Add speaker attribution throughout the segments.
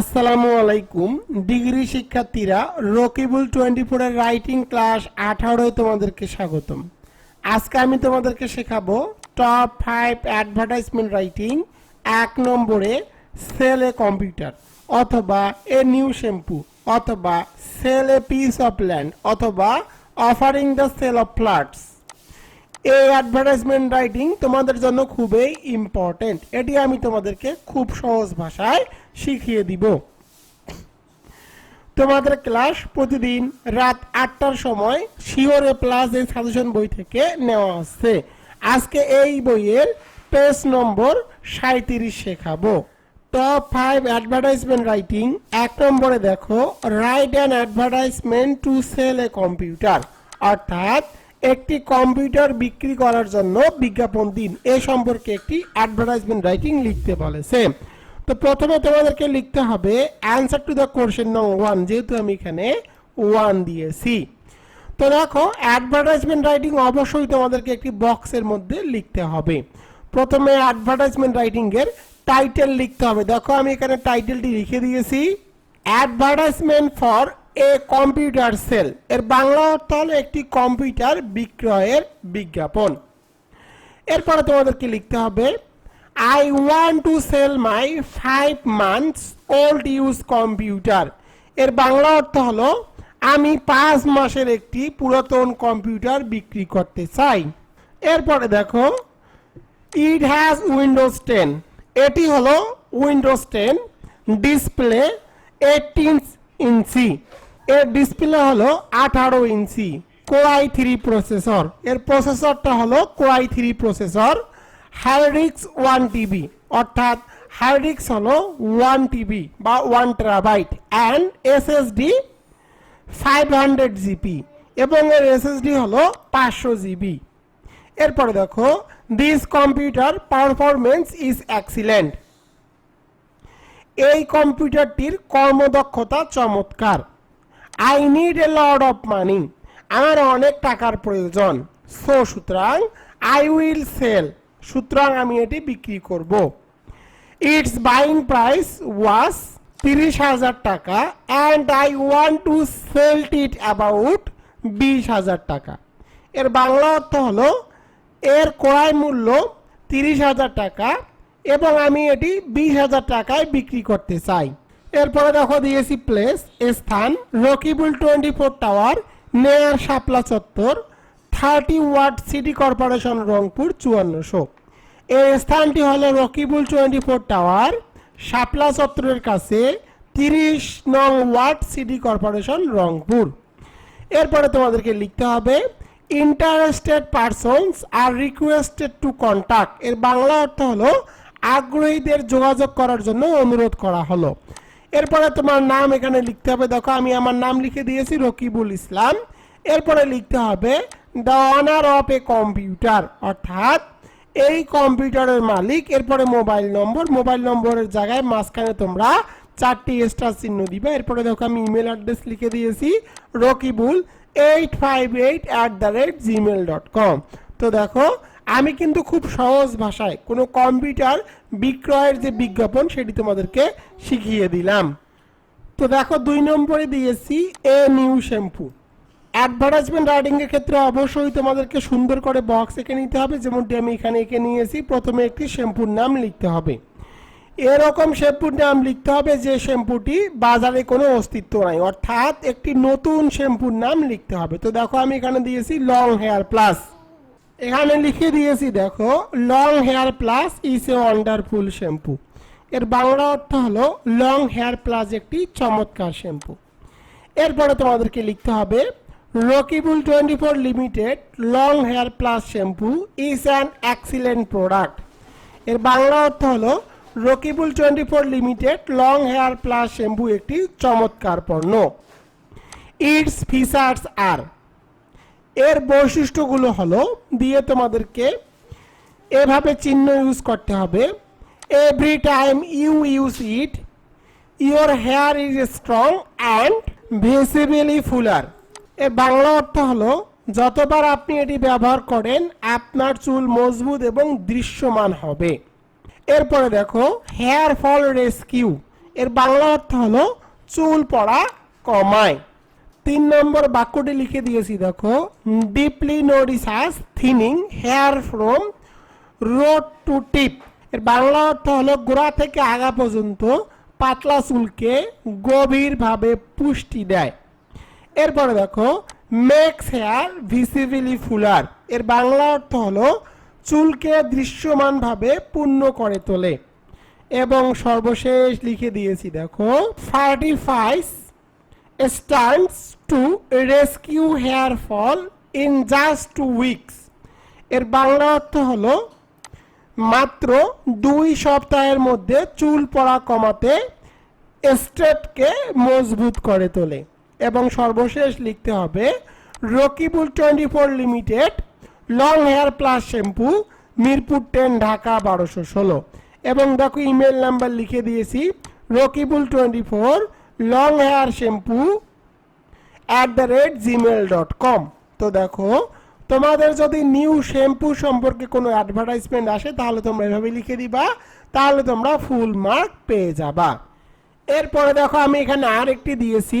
Speaker 1: আসসালামু আলাইকুম। ডিগ্রি শিক্ষার্থীরা, রকিবুল টোয়েন্টি ফোরের রাইটিং ক্লাস আঠারোয় তোমাদেরকে স্বাগতম। আজকে আমি তোমাদেরকে শেখাবো টপ ফাইভ অ্যাডভার্টাইজমেন্ট রাইটিং এক নম্বরে সেল এ কম্পিউটার অথবা এ নিউ শ্যাম্পু অথবা sale a piece of land অথবা offering the sale of flats এই অ্যাডভার্টাইজমেন্ট রাইটিং তোমাদের জন্য খুবই ইম্পর্টেন্ট এটি আমি তোমাদেরকে খুব সহজ ভাষায় শিখিয়ে দিব। তোমাদের ক্লাস প্রতিদিন রাত আটটার সময় শিওরে প্লাস এই সাজেশন বই থেকে নেওয়া হচ্ছে। আজকে এই বইয়ের পেজ নম্বর সাঁত্রিশ শেখাবো। টপ ফাইভ অ্যাডভার্টাইজমেন্ট রাইটিং এক নম্বরে দেখো write an advertisement to sell a computer অর্থাৎ একটি কম্পিউটার বিক্রি করার জন্য বিজ্ঞাপন দিন। এ সম্পর্কে একটি অ্যাডভার্টাইজমেন্ট রাইটিং লিখতে বলেছে। তো প্রথমে তোমাদেরকে লিখতে হবে অ্যান্সার টু দ্য কোশ্চেন নং ওয়ান যেহেতু আমি এখানে ওয়ান দিয়েছি। তো দেখো অ্যাডভার্টাইজমেন্ট রাইটিং অবশ্যই তোমাদেরকে একটি বক্সের মধ্যে লিখতে হবে। প্রথমে অ্যাডভার্টাইজমেন্ট রাইটিংয়ের টাইটেল লিখতে হবে। দেখো, আমি এখানে টাইটেলটি লিখে দিয়েছি। Advertisement for a computer sale. এর বাংলা অর্থ হলো একটি কম্পিউটার বিক্রয়ের বিজ্ঞাপন। এরপরে তোমাদেরকে লিখতে হবে I want to sell my five months old use computer এর বাংলা অর্থ হলো আমি পাঁচ মাসের একটি পুরাতন কম্পিউটার বিক্রি করতে চাই। এরপরে দেখো ইট হ্যাজ উইন্ডোজ টেন এটি হলো Windows ten display eighteen inch এর ডিসপ্লে হলো আঠারো ইঞ্চি কোয়াই থ্রি প্রসেসর এর প্রসেসরটা হলো core i three processor hard disk one TB অর্থাৎ হার্ডিক্স হলো ওয়ান টিবি বা one terabyte and SSD five hundred GB এবং এর এসএসডি হলো পাঁচশো জিবি এরপরে দেখো this computer performance is excellent এই কম্পিউটারটির কর্মদক্ষতা চমৎকার। I need a lot of money আমার অনেক টাকার প্রয়োজন। সো সুতরাং আই উইল সেল সুতরাং, আমি এটি বিক্রি করব। ইটস বাইং প্রাইস ওয়াস তিরিশ হাজার টাকা and I want to sell it about বিশ হাজার টাকা। এর বাংলা অর্থ হলো, এর ক্রয় মূল্য তিরিশ হাজার টাকা এবং আমি এটি বিশ হাজার টাকায় বিক্রি করতে চাই। এরপরে দেখো দিয়েছি প্লেস স্থান Rakibul twenty four tower, near Shapla Chattar, thirty ward city corporation, Rangpur, চুয়ান্নশো। এই স্থানটি হলো Rakibul twenty four tower, Shapla চত্বরের কাছে তিরিশ নং ওয়ার্ড সিটি কর্পোরেশন, রংপুর। এরপরে তোমাদেরকে লিখতে হবে interested persons are requested to contact এর বাংলা অর্থ হলো, আগ্রহীদের যোগাযোগ করার জন্য অনুরোধ করা হলো। এরপরে তোমার নাম এখানে লিখতে হবে। দেখো, আমি আমার নাম লিখে দিয়েছি, রকিবুল ইসলাম। এরপরে লিখতে হবে the owner of a computer অর্থাৎ, এই কম্পিউটারের মালিক, এরপরে মোবাইল নম্বর, মোবাইল নম্বরের জায়গায় মাঝখানে তোমরা চারটি স্টার চিহ্ন দিবে। এরপরে দেখো, আমি ইমেল অ্যাড্রেস লিখে দিয়েছি, Rakibul eight five eight at the rate Gmail dot com তো দেখো আমি কিন্তু খুব সহজ ভাষায় কোনো কম্পিউটার বিক্রয়ের যে বিজ্ঞাপন সেটি তোমাদেরকে শিখিয়ে দিলাম। তো দেখো দুই নম্বরে দিয়েছি a new shampoo advertisement writing এর ক্ষেত্রে অবশ্যই তোমাদেরকে সুন্দর করে বক্স এঁকে নিতে হবে, যেমনটি আমি এখানে এঁকে নিয়েছি। প্রথমে একটি শ্যাম্পুর নাম লিখতে হবে। এরকম শ্যাম্পুর নাম লিখতে হবে যে শ্যাম্পুটি বাজারে কোনো অস্তিত্ব নাই। অর্থাৎ একটি নতুন শ্যাম্পুর নাম লিখতে হবে। তো দেখো আমি এখানে দিয়েছি লং হেয়ার প্লাস এখানে লিখে দিয়েছি, দেখো long hair plus is a wonderful shampoo এর বাংলা অর্থ হলো লং হেয়ার প্লাস একটি চমৎকার শ্যাম্পু এরপরে তোমাদেরকে লিখতে হবে Rakibul twenty four limited long hair plus shampoo is an excellent প্রোডাক্টের বাংলা অর্থ হলো Rakibul twenty four limited long hair plus shampoo একটি চমৎকার পণ্য. ইটস ফিচার্স আর এর বৈশিষ্ট্যগুলো হলো, দিয়ে তোমাদেরকে এভাবে চিহ্ন ইউজ করতে হবে। Every time you use it your hair is strong and visibly fuller এর বাংলা অর্থ হলো, যতবার আপনি এটি ব্যবহার করেন, আপনার চুল মজবুত এবং দৃশ্যমান হবে। এরপরে দেখো হেয়ার ফল রেস্কিউ এর বাংলা অর্থ হলো, চুল পড়া কমায়। তিন নম্বর বাক্যটি লিখে দিয়েছি, দেখো। Deeply nourishes thinning hair from root to tip এর বাংলা অর্থ হলো গোড়া থেকে আগা পর্যন্ত পাতলা চুলকে গভীরভাবে পুষ্টি দেয়। এরপরে দেখো মেক্স হেয়ার ভিসিবিলি ফুলার এর বাংলা অর্থ হলো চুলকে দৃশ্যমানভাবে পূর্ণ করে তোলে। এবং সর্বশেষ লিখে দিয়েছি, দেখো fortifies strands to rescue hair fall in just two weeks এর বাংলা অর্থ হলো, মাত্র দুই সপ্তাহের মধ্যে চুল পড়া কমাতে স্ট্রেটকে মজবুত করে তোলে। এবং সর্বশেষ লিখতে হবে, Rakibul twenty four limited long hair plus shampoo Mirpur ten Dhaka বারোশো ষোলো। এবং দেখো ইমেল নাম্বার লিখে দিয়েছি, Rakibul twenty four long hair shampoo at the rate Gmail dot com তো দেখো, তোমাদের যদি নিউ শ্যাম্পু সম্পর্কে কোনো অ্যাডভার্টাইজমেন্ট আসে, তাহলে তোমরা এভাবে লিখে দিবা, তাহলে তোমরা ফুল মার্ক পেয়ে যাবা। এরপরে দেখো, আমি এখানে আরেকটি দিয়েছি।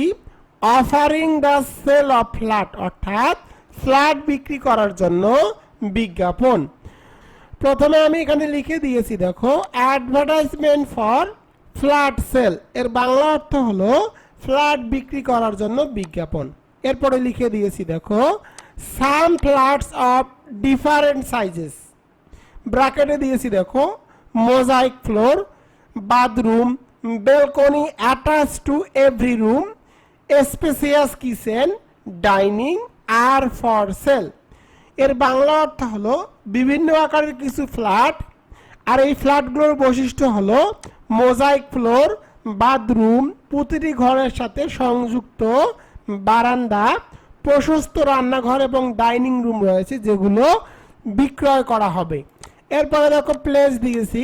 Speaker 1: Offering the sale of flat অর্থাৎ ফ্ল্যাট বিক্রি করার জন্য বিজ্ঞাপন। প্রথমে আমি এখানে লিখে দিয়েছি, দেখো অ্যাডভার্টাইজমেন্ট ফর ফ্ল্যাট সেল। এর বাংলা অর্থ হলো ফ্ল্যাট বিক্রি করার জন্য বিজ্ঞাপন। এরপরে লিখে দিয়েছি, দেখো, some flats of different sizes. ব্র্যাকেটে দিয়েছি, দেখো, mosaic floor, bathroom, balcony attach to every room, spacious kitchen, dining are for sale. এর বাংলা অর্থ হলো বিভিন্ন আকারের কিছু ফ্ল্যাট, আর এই ফ্ল্যাটগুলোর বৈশিষ্ট্য হলো মোজাইক ফ্লোর, বাথরুম, প্রতিটি ঘরের সাথে সংযুক্ত বারান্দা, প্রশস্ত রান্নাঘর এবং ডাইনিং রুম রয়েছে যেগুলো বিক্রয় করা হবে। এরপরে দেখো প্লেস দিয়েছি,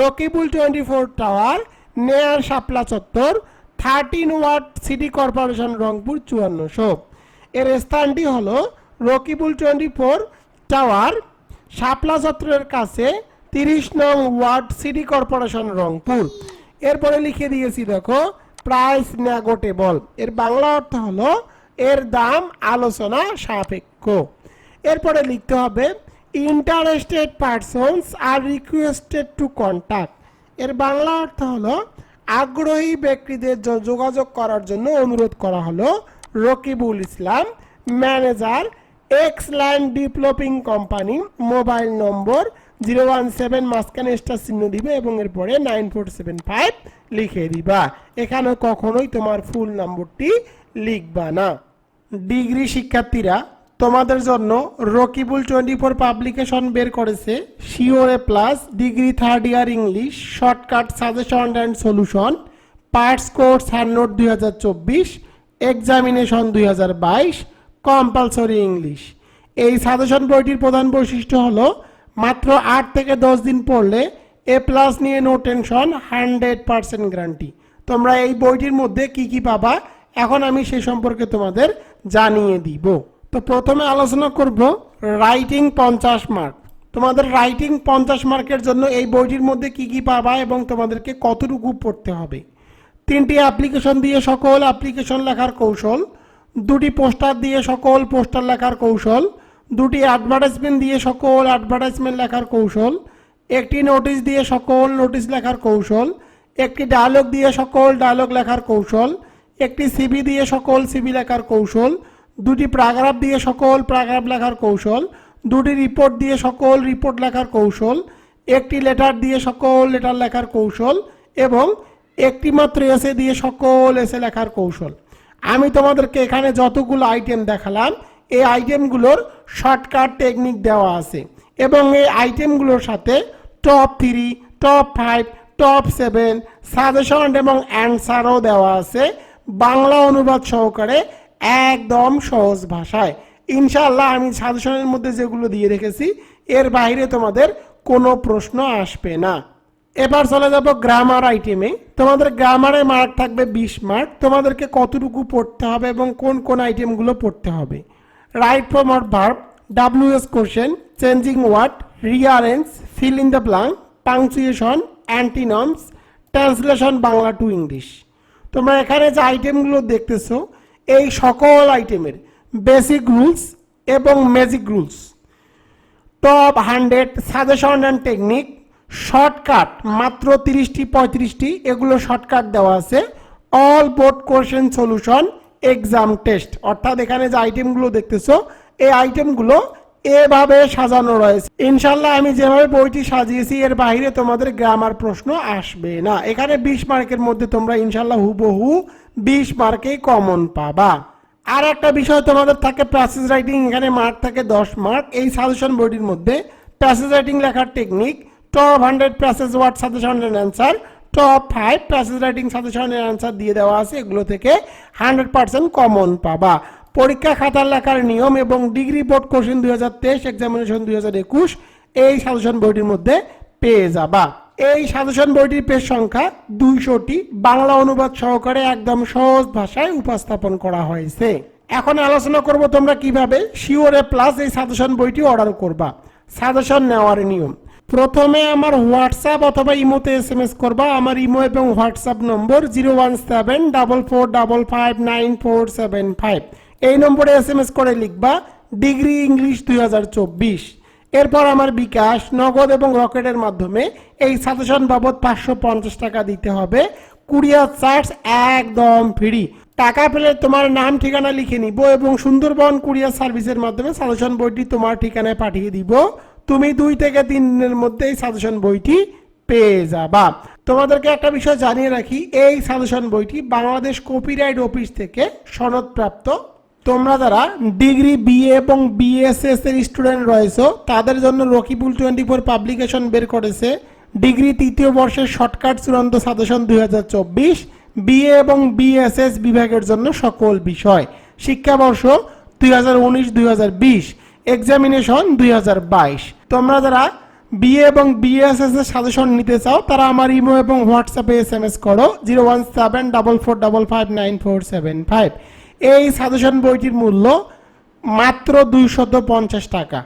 Speaker 1: Rakibul twenty four tower, near Shapla Chattar thirteen ward city corporation, Rangpur চুয়ান্নশো। এর স্থানটি হলো Rakibul twenty four tower, Shapla চত্বরের কাছে তিরিশ নং ওয়ার্ড সিটি কর্পোরেশন রংপুর। এরপরে লিখে দিয়েছি, দেখো প্রাইস ন্যাগোটেবল এর বাংলা অর্থ হলো, এর দাম আলোচনা সাপেক্ষ। এরপরে লিখতে হবে interested persons are requested to contact এর বাংলা অর্থ হলো, আগ্রহী ব্যক্তিদের যোগাযোগ করার জন্য অনুরোধ করা হলো Rakibul Islam manager X land developing company mobile number zero one seven মাঝখানে স্টার চিহ্ন দিবে এবং এরপরে নাইন ফোর সেভেন ফাইভ লিখে দিবা। এখানে কখনোই তোমার ফুল নম্বরটি লিখবা না। ডিগ্রি শিক্ষার্থীরা, তোমাদের জন্য রকিবুল টোয়েন্টি ফোর পাবলিকেশন বের করেছে। শিওরে plus degree third year English shortcut suggestion and solution parts course hand note দুই হাজার চব্বিশ এক্সামিনেশন দুই হাজার বাইশ কম্পালসরি ইংলিশ এই সাজেশন বইটির প্রধান বৈশিষ্ট্য হলো মাত্র আট থেকে দশ দিন পড়লে এ প্লাস নিয়ে no tension hundred percent guarantee তোমরা এই বইটির মধ্যে কি কি পাবা? এখন আমি সে সম্পর্কে তোমাদের জানিয়ে দিব। তো প্রথমে আলোচনা করব রাইটিং পঞ্চাশ মার্ক তোমাদের রাইটিং পঞ্চাশ মার্কের জন্য এই বইটির মধ্যে কি কি পাবা এবং তোমাদেরকে কতটুকু পড়তে হবে? তিনটি অ্যাপ্লিকেশন দিয়ে সকল অ্যাপ্লিকেশন লেখার কৌশল, দুটি পোস্টার দিয়ে সকল পোস্টার লেখার কৌশল দুটি অ্যাডভার্টাইজমেন্ট দিয়ে সকল অ্যাডভার্টাইজমেন্ট লেখার কৌশল, একটি নোটিশ দিয়ে সকল নোটিশ লেখার কৌশল, একটি ডায়লগ দিয়ে সকল ডায়লগ লেখার কৌশল, একটি সিবি দিয়ে সকল সিবি লেখার কৌশল, দুটি প্যারাগ্রাফ দিয়ে সকল প্যারাগ্রাফ লেখার কৌশল, দুটি রিপোর্ট দিয়ে সকল রিপোর্ট লেখার কৌশল, একটি লেটার দিয়ে সকল লেটার লেখার কৌশল এবং একটি মাত্র এসে দিয়ে সকল এসে লেখার কৌশল। আমি তোমাদেরকে এখানে যতগুলো আইটেম দেখালাম এই আইটেমগুলোর শর্টকাট টেকনিক দেওয়া আছে এবং এই আইটেমগুলোর সাথে top three top five top seven suggestion এবং অ্যান্সারও দেওয়া আছে বাংলা অনুবাদ সহকারে একদম সহজ ভাষায়। ইনশাআল্লাহ আমি সাজেশনের মধ্যে যেগুলো দিয়ে রেখেছি, এর বাইরে তোমাদের কোনো প্রশ্ন আসবে না। এবার চলে যাব গ্রামার আইটেমে তোমাদের গ্রামারে মার্ক থাকবে বিশ মার্ক তোমাদেরকে কতটুকু পড়তে হবে এবং কোন কোন আইটেমগুলো পড়তে হবে। Right form R verb WS question changing word rearrange fill in the blank punctuation antonyms translation Bangla to English তোমরা এখানে যে আইটেমগুলো দেখতেছো, এই সকল আইটেমের বেসিক রুলস এবং magic rules top hundred suggestion and technique shortcut মাত্র তিরিশটি, পঁয়ত্রিশটি, এগুলো শর্টকাট দেওয়া আছে। All board question solution exam test অর্থাৎ এখানে যে আইটেমগুলো দেখতেছো, এই আইটেমগুলো এভাবে সাজানো রয়েছে। ইনশাল্লাহ আমি যেভাবে বইটি সাজিয়েছি, এর বাইরে তোমাদের গ্রামার প্রশ্ন আসবে না। এখানে বিশ মার্কের মধ্যে তোমরা ইনশাল্লাহ হুবহু বিশ মার্কেই কমন পাবা। আর একটা বিষয় তোমাদের থাকে প্যাসেজ রাইটিং এখানে মার্ক থাকে দশ মার্ক এই সাজেশন বইটির মধ্যে প্যাসেজ রাইটিং লেখার technique top hundred passage word suggestion answer top five passage writing suggestion and answer দিয়ে দেওয়া আছে, এগুলো থেকে হান্ড্রেড পার্সেন্ট কমন পাবা। পরীক্ষা খাতার লেখার নিয়ম এবং ডিগ্রি বোর্ড কোশ্চেন দুই হাজার তেইশ এক্সামিনেশন দুই হাজার একুশ, এই সাজেশন বইটির মধ্যে পেয়ে যাবা। এই সাজেশন বইটির পেজ সংখ্যা দুইশোটি, বাংলা অনুবাদ সহকারে একদম সহজ ভাষায় উপস্থাপন করা হয়েছে। এখন আলোচনা করব তোমরা কীভাবে শিওরে প্লাস এই সাজেশন বইটি অর্ডার করবা। সাজেশন নেওয়ার নিয়ম। প্রথমে আমার হোয়াটসঅ্যাপ অথবা ইমোতে এস এম এস করবা। আমার ইমো এবং WhatsApp number zero one seven double four double five nine four seven five. এই নম্বরে এস এম এস করে লিখবা, ডিগ্রি ইংলিশ দুই হাজার চব্বিশ। এরপর আমার বিকাশ, নগদ এবং রকেটের মাধ্যমে এই সাজেশন বাবদ পাঁচশো পঞ্চাশ টাকা দিতে হবে। কুরিয়ার চার্জ একদম ফ্রি। টাকা পেলে তোমার নাম, ঠিকানা লিখে নিব এবং সুন্দরবন কুরিয়ার সার্ভিসের মাধ্যমে সাজেশন বইটি তোমার ঠিকানায় পাঠিয়ে দিব। তুমি দুই থেকে তিন দিনের মধ্যে এই সাজেশন বইটি পেয়ে যাবা। তোমাদেরকে একটা বিষয় জানিয়ে রাখি, এই সাজেশন বইটি বাংলাদেশ কপিরাইট অফিস থেকে সনদপ্রাপ্ত। তোমরা যারা ডিগ্রি, বিএ এবং বিএসএস এর স্টুডেন্ট রয়েছে, তাদের জন্য রকিবুল টোয়েন্টি ফোর পাবলিকেশন বের করেছে। ডিগ্রি তৃতীয় বর্ষের শর্টকাট চূড়ান্ত সাজেশন দুই হাজার চব্বিশ। বিএ এবং বিএসএস বিভাগের জন্য সকল বিষয়। শিক্ষাবর্ষ দুই হাজার উনিশ, দুই হাজার বিশ। এক্সামিনেশন দুই হাজার বাইশ। তোমরা যারা বিএ এবং বিএসএস এর সাজেশন নিতে চাও, তারা আমার ইমো এবং হোয়াটসঅ্যাপে এস এম এস করো, zero one seven double four double five nine four seven five. এই সাজেশন বইটির মূল্য মাত্র দুইশত পঞ্চাশ টাকা।